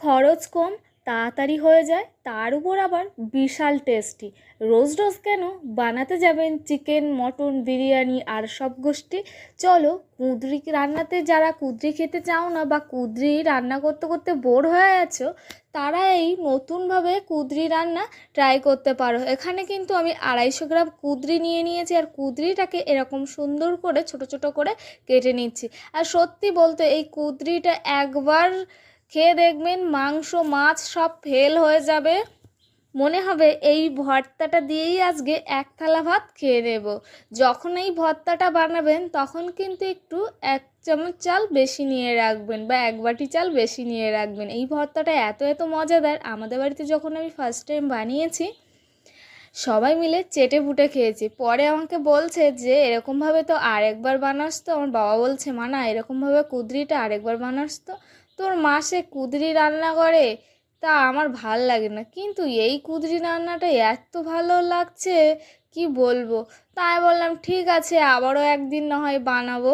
খরচ কম, তাড়াতাড়ি হয়ে যায়, তার উপর আবার বিশাল টেস্টি রোজ রোজ কেন বানাতে যাবেন চিকেন মটন বিরিয়ানি আর সব গোষ্ঠী? চলো, কুদরি রান্নাতে যারা কুদরি খেতে চাও না বা কুদরি রান্না করতে করতে বোর হয়ে আছো, তারা এই নতুনভাবে কুদরি রান্না ট্রাই করতে পারো। এখানে কিন্তু আমি আড়াইশো গ্রাম কুদরি নিয়ে নিয়েছি আর কুদরিটাকে এরকম সুন্দর করে, ছোট ছোট করে কেটে নিচ্ছি। আর সত্যি বলতে এই কুদরিটা একবার খেয়ে দেখবেন মাংস, মাছ সব ফেল হয়ে যাবে। মনে হবে এই ভর্তাটা দিয়েই আজকে এক থালা ভাত খেয়ে নেব। যখন এই ভর্তাটা বানাবেন, তখন কিন্তু একটু এক চামচ চাল বেশি নিয়ে রাখবেন বা এক বাটি চাল বেশি নিয়ে রাখবেন। এই ভর্তাটা এত এত মজাদার। আমাদের বাড়িতে যখন আমি ফার্স্ট টাইম বানিয়েছি, সবাই মিলে চেটে পুটে খেয়েছি। পরে আমাকে বলছে যে, এরকমভাবে তো আরেকবার বানাস তো। আমার বাবা বলছে, মানা, এরকমভাবে কুদরিটা আরেকবার বানাস তো। তোর মাসে কুদরি রান্না করে? তা আমার ভালো লাগে না। কিন্তু এই কুদরি রান্নাটা এত ভালো লাগছে, কি বলব? তাই বললাম, ঠিক আছে, আবারও একদিন না হয় বানাবো।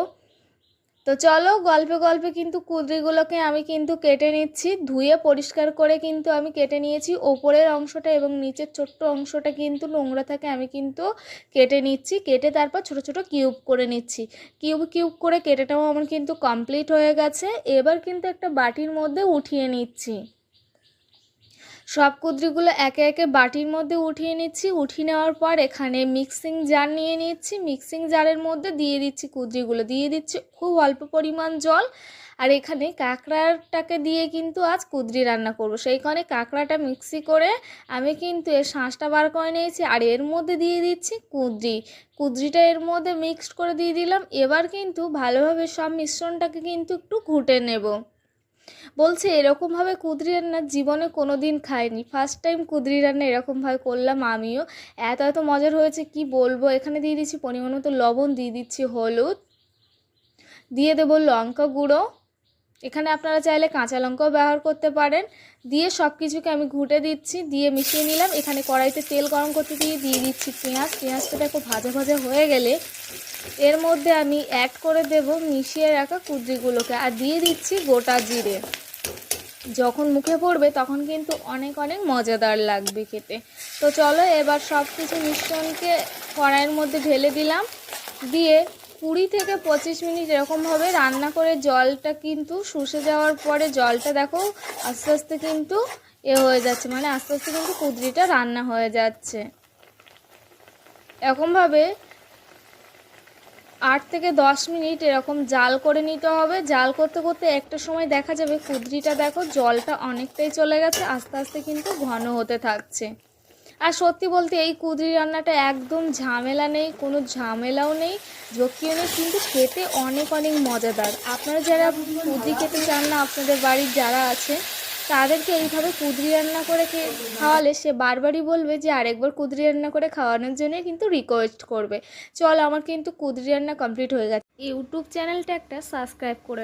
তো চলো গল্পে গল্পে কিন্তু কুদরিগুলোকে আমি কিন্তু কেটে নিচ্ছি। ধুয়ে পরিষ্কার করে কিন্তু আমি কেটে নিয়েছি। ওপরের অংশটা এবং নিচের ছোট্ট অংশটা কিন্তু নোংরা থাকে আমি কিন্তু কেটে নিচ্ছি। কেটে তারপর ছোট ছোট কিউব করে নিচ্ছি। কিউব কিউব করে কেটেটাও আমার কিন্তু কমপ্লিট হয়ে গেছে। এবার কিন্তু একটা বাটির মধ্যে উঠিয়ে নিচ্ছি। সব কুদরিগুলো একে একে বাটির মধ্যে উঠিয়ে নিচ্ছি। উঠিয়ে নেওয়ার পর এখানে মিক্সিং জার নিয়ে নিচ্ছি। মিক্সিং জারের মধ্যে দিয়ে দিচ্ছি কুদরিগুলো। দিয়ে দিচ্ছি খুব অল্প পরিমাণ জল। আর এখানে কাঁকড়াটাকে দিয়ে কিন্তু আজ কুদরি রান্না করব। সেইখানে কাঁকড়াটা মিক্সি করে আমি কিন্তু এর শাঁসটা বার করে নিয়েছি। আর এর মধ্যে দিয়ে দিচ্ছি কুদরি। কুদরিটা এর মধ্যে মিক্সড করে দিয়ে দিলাম। এবার কিন্তু ভালোভাবে সব মিশ্রণটাকে কিন্তু একটু ঘুটে নেব। বলছে এরকমভাবে কুদরি রান্না জীবনে কোনো দিন খাইনি। ফার্স্ট টাইম কুদরি রান্না এরকমভাবে করলাম আমিও। এত এত মজার হয়েছে, কি বলব? এখানে দিয়ে দিচ্ছি পরিমাণ মতো লবণ, দিয়ে দিচ্ছি হলুদ, দিয়ে দেবো লঙ্কা গুঁড়ো। এখানে আপনারা চাইলে কাঁচা লঙ্কাও ব্যবহার করতে পারেন। দিয়ে সব কিছুকে আমি ঘুটে দিচ্ছি, দিয়ে মিশিয়ে নিলাম। এখানে কড়াইতে তেল গরম করতে দিয়ে দিয়ে দিচ্ছি পেঁয়াজ। পেঁয়াজটা দেখো ভাজা ভাজা হয়ে গেলে এর মধ্যে আমি অ্যাড করে দেব মিশিয়ে রাখা কুদ্রিগুলোকে আর দিয়ে দিচ্ছি গোটা জিরে। যখন মুখে পড়বে তখন কিন্তু অনেক অনেক মজাদার লাগবে খেতে। তো চলো এবার সব কিছু মিশ্রণকে কড়াইয়ের মধ্যে ঢেলে দিলাম। দিয়ে কুড়ি থেকে পঁচিশ মিনিট এরকমভাবে রান্না করে জলটা কিন্তু শুষে যাওয়ার পরে জলটা দেখো আস্তে আস্তে কিন্তু এ হয়ে যাচ্ছে। মানে আস্তে আস্তে কিন্তু কুদরিটা রান্না হয়ে যাচ্ছে। এরকমভাবে আট থেকে দশ মিনিট এরকম জাল করে নিতে হবে। জাল করতে করতে একটা সময় দেখা যাবে কুদরিটা দেখো জলটা অনেকটাই চলে গেছে, আস্তে আস্তে কিন্তু ঘন হতে থাকছে। আর সত্যি বলতে এই কুদরি রান্নাটা একদম ঝামেলা নেই, কোনো ঝামেলাও নেই ঝক্কিও নেই, কিন্তু খেতে অনেক অনেক মজাদার। আপনারা যারা কুদরি খেতে চান না, আপনাদের বাড়ির যারা আছে তাদেরকে এইভাবে কুদরি রান্না করে খাওয়ালে সে বারবারই বলবে যে আরেকবার কুদরি রান্না করে খাওয়ানোর জন্য কিন্তু রিকোয়েস্ট করবে। চল, আমার কিন্তু কুদরি রান্না কমপ্লিট হয়ে গেছে। ইউটিউব চ্যানেলটা একটা সাবস্ক্রাইব করে